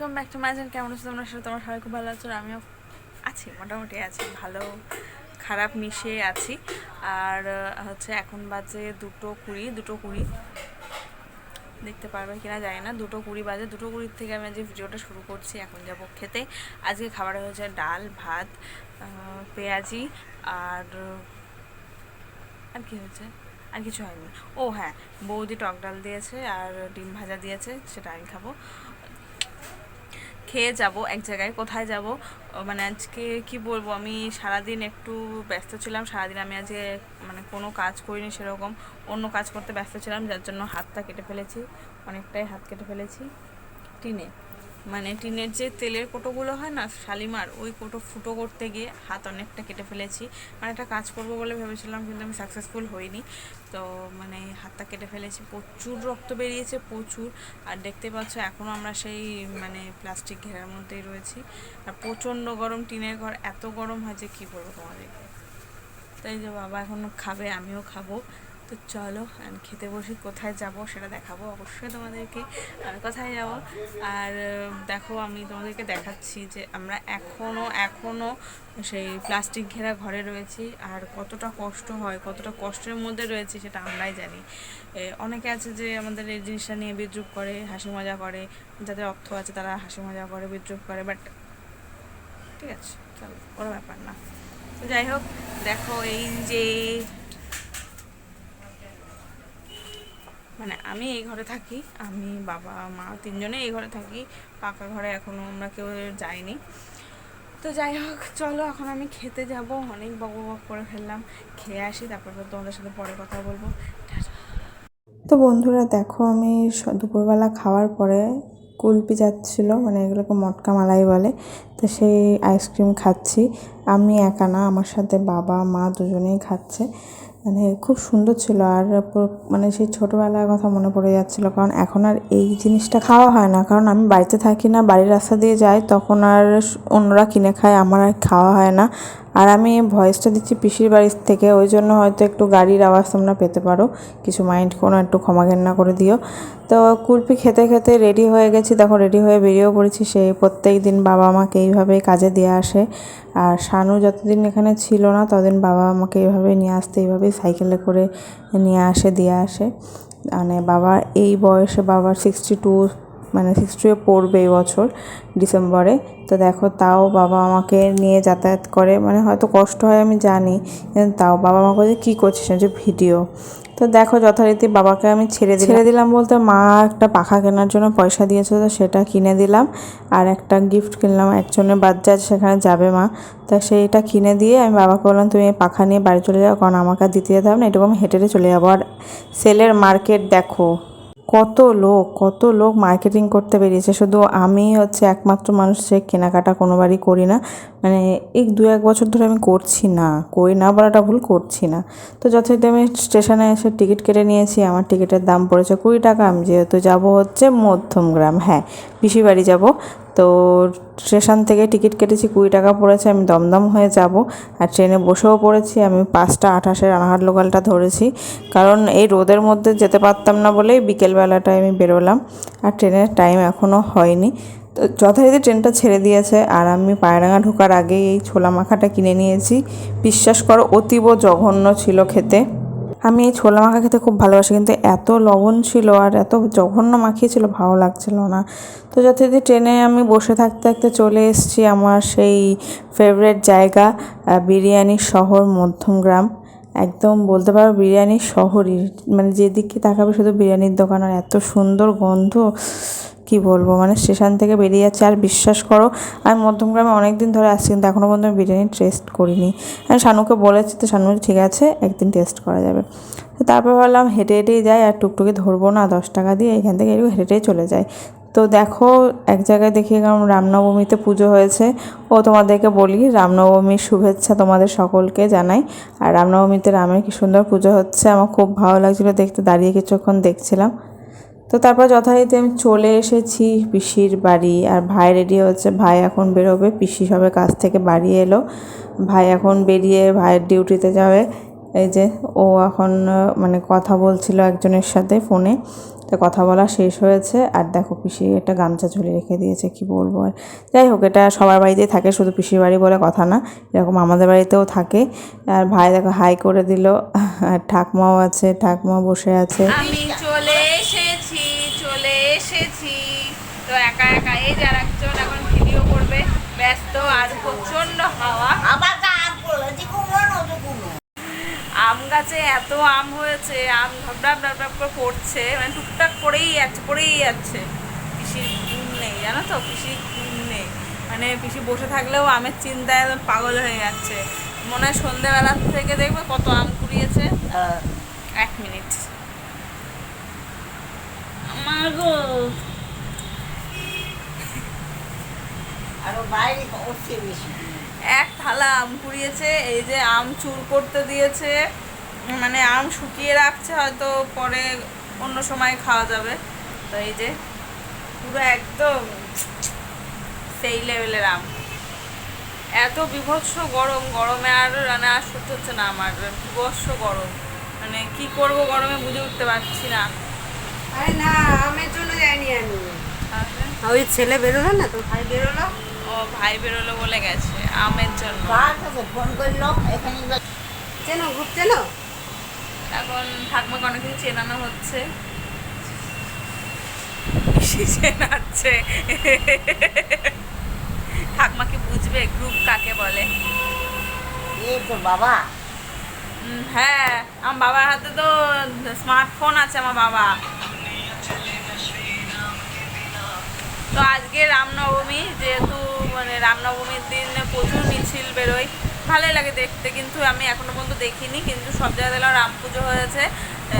Welcome back to my channel কেমন আছো তোমরা? সাথে তোমার সবাই খুব ভালো আছো আমিও আছি, মোটামুটি আছি, ভালো, খারাপ মিশে আছি। আর হচ্ছে এখন বাজে দুটো কুড়ি দুটো কুড়ি। দেখতে পারবে কিনা জানি না, দুটো কুড়ি বাজে। দুটো কুড়ির থেকে আমি আজকে ভিডিওটা শুরু করছি, এখন যাব খেতে। আজকে খাবারে হয়েছে ডাল, ভাত পেঁয়াজি আর আর কি হয়েছে? আর কিছু হয়নি। ও হ্যাঁ বৌদি টক ডাল দিয়েছে আর ডিম ভাজা দিয়েছে, সেটা আমি খাব। খেয়ে যাব এক জায়গায়, কোথায় যাব? মানে আজকে কি বলব, আমি সারাদিন একটু ব্যস্ত ছিলাম, সারাদিন আমি আজকে মানে কোনো কাজ করিনি সেরকম, অন্য কাজ করতে ব্যস্ত ছিলাম, যার জন্য হাতটা কেটে ফেলেছি, অনেকটাই হাত কেটে ফেলেছি। টিনে মানে টিনের যে তেলের কোটোগুলো হয় না, শালিমার, ওই কোটো ফুটো করতে গিয়ে হাত অনেকটা কেটে ফেলেছি। মানে একটা কাজ করব বলে ভেবেছিলাম, কিন্তু আমি সাকসেসফুল হইনি। তো মানে হাতটা কেটে ফেলেছি। প্রচুর রক্ত বেরিয়েছে, প্রচুর। আর দেখতে পাচ্ছ এখনও আমরা সেই মানে প্লাস্টিক ঘেরার মধ্যেই রয়েছি। আর প্রচণ্ড গরম, টিনের ঘর এত গরম হয় যে কী বলব তোমাদেরকে। তাই যে বাবা এখন খাবে, আমিও খাব। তো চলো খেতে বসি কোথায় যাব সেটা দেখাবো অবশ্যই তোমাদেরকে। কোথায় যাব? আর দেখো, আমি তোমাদেরকে দেখাচ্ছি যে আমরা এখনও এখনও সেই প্লাস্টিক ঘেরা ঘরে রয়েছি, আর কতটা কষ্ট হয়, কতটা কষ্টের মধ্যে রয়েছে সেটা আমরাই জানি। অনেকে আছে যে আমাদের এই জিনিসটা নিয়ে বিদ্রুপ করে, হাসি মজা করে, যাদের অর্থ আছে তারা হাসি মজা করে, বিদ্রুপ করে বাট ঠিক আছে, চলো, কোনো ব্যাপার না। যাই হোক, দেখো, এই যে মানে আমি এই ঘরে থাকি, আমি বাবা, মা তিনজনে এই ঘরে থাকি পাকা ঘরে এখনও আমরা কেউ যাইনি। তো যাই হোক, চলো এখন আমি খেতে যাব, অনেক বক বক করে ফেললাম, খেয়ে আসি, তারপর তোমাদের সাথে পরে কথা বলব। তো বন্ধুরা, দেখো আমি দুপুরবেলা খাওয়ার পরে কুলপি যাচ্ছিল মানে এগুলোকে মটকা মালাই বলে, তো সেই আইসক্রিম খাচ্ছি। আমি একা না, আমার সাথে বাবা, মা দুজনেই খাচ্ছে। মানে খুব সুন্দর ছিল আর মানে সেই ছোটোবেলার কথা মনে পড়ে যাচ্ছিল। কারণ এখন আর এই জিনিসটা খাওয়া হয় না। কারণ আমি বাড়িতে থাকি না, বাড়ির রাস্তা দিয়ে যাই, তখন আর অন্যরা কিনে খায়, আমার আর খাওয়া হয় না। আর আমি ভয়েসটা দিচ্ছি পিসির বাড়ির থেকে, ওই জন্য হয়তো একটু গাড়ির আওয়াজ তোমরা পেতে পারো। কিছু মাইন্ড কোনো একটু ক্ষমা ঘেন্না করে দিও। তো কুলপি খেতে খেতে রেডি হয়ে গেছি। দেখো রেডি হয়ে বেরিয়েও পড়েছি। সেই প্রত্যেক দিন বাবা আমাকে এইভাবেই কাজে দিয়ে আসে। আর শানু যতদিন এখানে ছিল না, ততদিন বাবা আমাকে এইভাবেই নিয়ে আসতে এইভাবেই সাইকেলে করে নিয়ে আসে, দিয়ে আসে। মানে বাবা এই বয়সে বাবার সিক্সটি টু মানে সিক্সটি পড়বে এই বছর, ডিসেম্বরে। তো দেখো, তাও বাবা আমাকে নিয়ে যাতায়াত করে। মানে হয়তো কষ্ট হয়, আমি জানি। কিন্তু তাও বাবা আমাকে বলছে কী করছিস? যে ভিডিও। তো দেখো, যথারীতি বাবাকে আমি ছেড়ে ছেড়ে দিলাম বলতে মা একটা পাখা কেনার জন্য পয়সা দিয়েছিল, তো সেটা কিনে দিলাম। আর একটা গিফট কিনলাম, একজনের বাচ্চা সেখানে যাবে মা। তা সেইটা কিনে দিয়ে আমি বাবাকে বললাম, তুমি পাখা নিয়ে বাড়ি চলে যাও, কারণ আমাকে দিতে যেতে হবে না। হেঁটে হেঁটে চলে যাব। আর সেলের মার্কেট দেখো কত লোক কত লোক মার্কেটিং করতে বেরিয়েছে। শুধু আমি হচ্ছে একমাত্র মানুষ যে কেনাকাটা কোনোবারই করি না। মানে এই দু এক বছর ধরে আমি করছি না, করি না বলাটা ভুল, করছি না। তো যথারীতি আমি স্টেশনে এসে টিকিট কেটে নিয়েছি, আমার টিকিটের দাম পড়েছে কুড়ি টাকা। আমি যেহেতু যাব হচ্ছে মধ্যমগ্রাম হ্যাঁ পিসি বাড়ি যাব। তো স্টেশন থেকে টিকিট কেটেছি, কুড়ি টাকা পড়েছে, আমি দমদম হয়ে যাব। আর ট্রেনে বসেও পড়েছি, আমি পাঁচটা আঠাশে রানাঘাট লোকালটা ধরেছি। কারণ এই রোদের মধ্যে যেতে পারতাম না বলেই বিকেলবেলাটায় আমি বেরোলাম। আর ট্রেনের টাইম এখনও হয়নি। তো যথারীতি ট্রেনটা ছেড়ে দিয়েছে, আর আমি পায়রাঙা ঢোকার আগেই এই ছোলা মাখাটা কিনে নিয়েছি। বিশ্বাস করো, অতীব জঘন্য ছিল খেতে। আমি এই ছোলা মাখা খেতে খুব ভালোবাসি, কিন্তু এত লবণ ছিল আর এত জঘন্য মাখিয়েছিল, ভালো লাগছিল না। তো যথারীতি ট্রেনে আমি বসে থাকতে থাকতে চলে এসেছি আমার সেই ফেভারেট জায়গা বিরিয়ানির শহর মধ্যমগ্রাম একদম বলতে পারো বিরিয়ানির শহরই মানে যেদিকে তাকাবে শুধু বিরিয়ানির দোকান, আর এত সুন্দর গন্ধ। কি বলব? মানে স্টেশন থেকে বেরিয়ে যাচ্ছে। আর বিশ্বাস করো, আমি মধ্যমগ্রামে অনেক দিন ধরে আসছি কিন্তু এখনও পর্যন্ত বিরিয়ানি টেস্ট করিনি। আমি শানুকে বলেছি তো, শানু ঠিক আছে, একদিন টেস্ট করা যাবে। তো তারপর ভাবলাম হেঁটে হেঁটেই যাই, আর টুকটুকি ধরবো না, দশ টাকা দিয়ে এখান থেকে হেঁটে হেঁটেই চলে যাই। তো দেখো, এক জায়গায় দেখি কারণ রামনবমীতে পুজো হয়েছে। ও তোমাদেরকে বলি, রামনবমীর শুভেচ্ছা তোমাদের সকলকে জানাই। আর রামনবমীতে রামের কি সুন্দর পুজো হচ্ছে, আমার খুব ভালো লাগছিল দেখতে, দাঁড়িয়ে কিছুক্ষণ দেখছিলাম। তো তারপর যথারীতি আমি চলে এসেছি পিসির বাড়ি। আর ভাই রেডি হচ্ছে ভাই এখন বেরোবে, পিসি সবে কাজ থেকে বাড়ি এলো। ভাই এখন বেরিয়ে ভাইয়ের ডিউটিতে যাবে। এই যে ও এখন মানে কথা বলছিল একজনের সাথে ফোনে তো কথা বলা শেষ হয়েছে। আর দেখো পিসি একটা গামছা ঝুলে রেখে দিয়েছে, কি বলব আর। যাই হোক, এটা সবার বাড়িতেই থাকে, শুধু পিসির বাড়ি বলে কথা না। এরকম আমাদের বাড়িতেও থাকে। আর ভাই দেখো হাই করে দিল। আর ঠাকমাও আছে, ঠাকমা বসে আছে। তো একা একা এই যে আর একজন এখন ভিডিও করবে ব্যস্ত আর প্রচণ্ড হাওয়া আম গাছে এত আম হয়েছে আম ঢবডাব ঢবডাব করে পড়ছে মানে টুকটাক পড়েই যাচ্ছে পড়েই যাচ্ছে। পিসির ঘুম নেই জানো তো? পিসির ঘুম নেই। মানে পিসি বসে থাকলেও আমের চিন্তায় একদম পাগল হয়ে যাচ্ছে। মনে হয় সন্ধেবেলা থেকে দেখবে কত আম কুড়িয়েছে। এক মিনিট। আমার গো আরও বাইরে হচ্ছে বেশি এক থালা আম কুড়িয়েছে এই যে আম চুর করতে দিয়েছে মানে আম শুকিয়ে রাখছে হয়তো পরে অন্য সময় খাওয়া যাবে। তো এই যে পুরো একদম সেই লেভেলের আম। এত বিভৎস গরম গরমে আর মানে আর সহ্য হচ্ছে না আমার বিভৎস গরম। মানে কি করব গরমে বুঝে উঠতে পারছি না। আরে না আমের জন্য যাইনি আমি। ওই ছেলে বেরোলো না তো? ভাই বেরোলো। ও ভাই বেরোলো বলে গেছে আমের জন্য। ফোন করল এখানে চেনো গ্রুপ চেনো? এখন ঠাকমাকে অনেক কিছু চেনানো হচ্ছে। চেনাচ্ছে। ঠাকমা কি বুঝবে গ্রুপ কাকে বলে। এই তো বাবা? হ্যাঁ আমার বাবার হাতে তো স্মার্টফোন আছে আমার বাবা। তো আজকে রামনবমী যেহেতু মানে রামনবমীর দিন প্রচুর মিছিল বেরোয়। ভালোই লাগে দেখতে, কিন্তু আমি এখনও পর্যন্ত দেখিনি, কিন্তু সব জায়গায় রাম পুজো হয়েছে।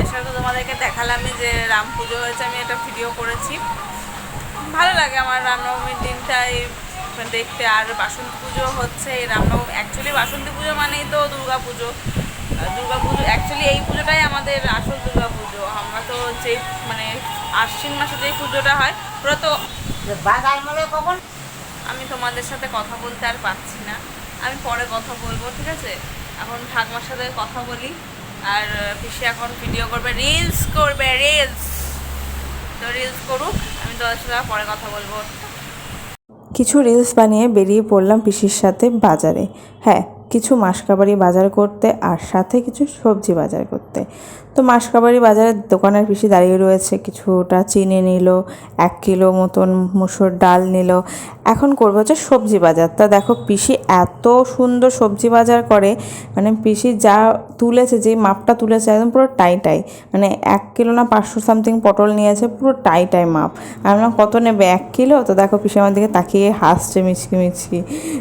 সেটা তোমাদেরকে দেখালামই যে রাম পুজো হয়েছে, আমি একটা ভিডিও করেছি। ভালো লাগে আমার রামনবমীর দিনটাই দেখতে। আর বাসন্তী পুজো হচ্ছে, এই রামনবমী অ্যাকচুয়ালি বাসন্তী পুজো মানেই তো দুর্গা পুজো। দুর্গা পুজো অ্যাকচুয়ালি এই পুজোটাই আমাদের আসল দুর্গা পুজো। আমরা তো যে মানে আশ্বিন মাসে যে পুজোটা হয় ওরা তো কখন আমি তোমাদের সাথে কথা বলতে আর পাচ্ছি না। আমি পরে কথা বলব, ঠিক আছে? এখন ঠাকমার সাথে কথা বলি। আর পিসি এখন ভিডিও করবে রিলস করবে রিলস তো রিলস করুক, আমি তোমাদের সাথে পরে কথা বলব। কিছু রিলস বানিয়ে বেরিয়ে পড়লাম পিসির সাথে বাজারে। হ্যাঁ কিছু মাসকাবাড়ি বাজার করতে আর সাথে কিছু সবজি বাজার করতে। তো মাসকাবাড়ি বাজারের দোকানের পিসি দাঁড়িয়ে রয়েছে। কিছুটা চিনি নিল, এক কিলো মতন মুসুর ডাল নিল। এখন করব হচ্ছে সবজি বাজার। তা দেখো পিসি এত সুন্দর সবজি বাজার করে মানে পিসি যা তুলেছে, যেই মাপটা তুলেছে, একদম পুরো টাই টাই। মানে এক কিলো না পাঁচশো সামথিং পটল নিয়েছে, পুরো টাই টাই মাপ। আমি বললাম, কত নেবে এক কিলো? তো দেখো পিসি আমার দিকে তাকিয়ে হাসছে মিচকি মিচকি।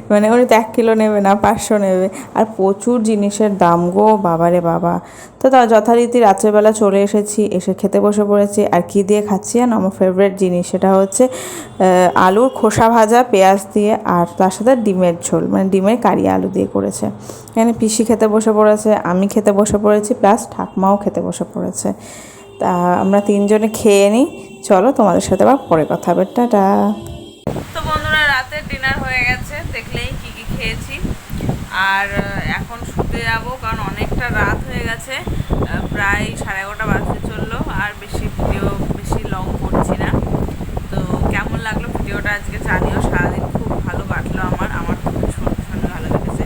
মানে উনি তো এক কিলো নেবে না, পাঁচশো নেবে। আর প্রচুর জিনিসের দাম গো, বাবারে বাবা। তো তা যথারীতি রাত্রেবেলা চলে এসেছি, এসে খেতে বসে পড়েছি। আর কি দিয়ে খাচ্ছি আর আমার ফেভারিট জিনিস সেটা হচ্ছে আলুর খোসা ভাজা, পেঁয়াজ দিয়ে, আর তার সাথে ডিমের ঝোল। মানে ডিমের কারি আলু দিয়ে করেছে। এখানে পিসি খেতে বসে পড়েছে, আমি খেতে বসে পড়েছি প্লাস ঠাকমাও খেতে বসে পড়েছে। তা আমরা তিনজনে খেয়ে নিই। চলো তোমাদের সাথে আবার পরে কথা হবে। টাটা। তো বন্ধুরা, রাতের ডিনার হয়ে গেছে। দেখলেই কি কি খেয়েছি। আর এখন শুতে যাব, কারণ অনেকটা রাত হয়ে গেছে প্রায় সাড়ে এগারোটা বাজতে চলল, আর বেশি ভিডিও বেশি লং করছি না। তো কেমন লাগল ভিডিওটা আজকে জানিও, সারাদিন খুব ভালো কাটলো আমার আমার তো ভীষণ ভীষণ ভালো লেগেছে।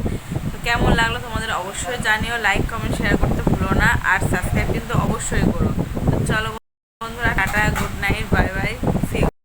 তো কেমন লাগল তোমাদের অবশ্যই জানিও লাইক কমেন্ট শেয়ার করতে ভুলো না, আর সাবস্ক্রাইব কিন্তু অবশ্যই করো। তো চলো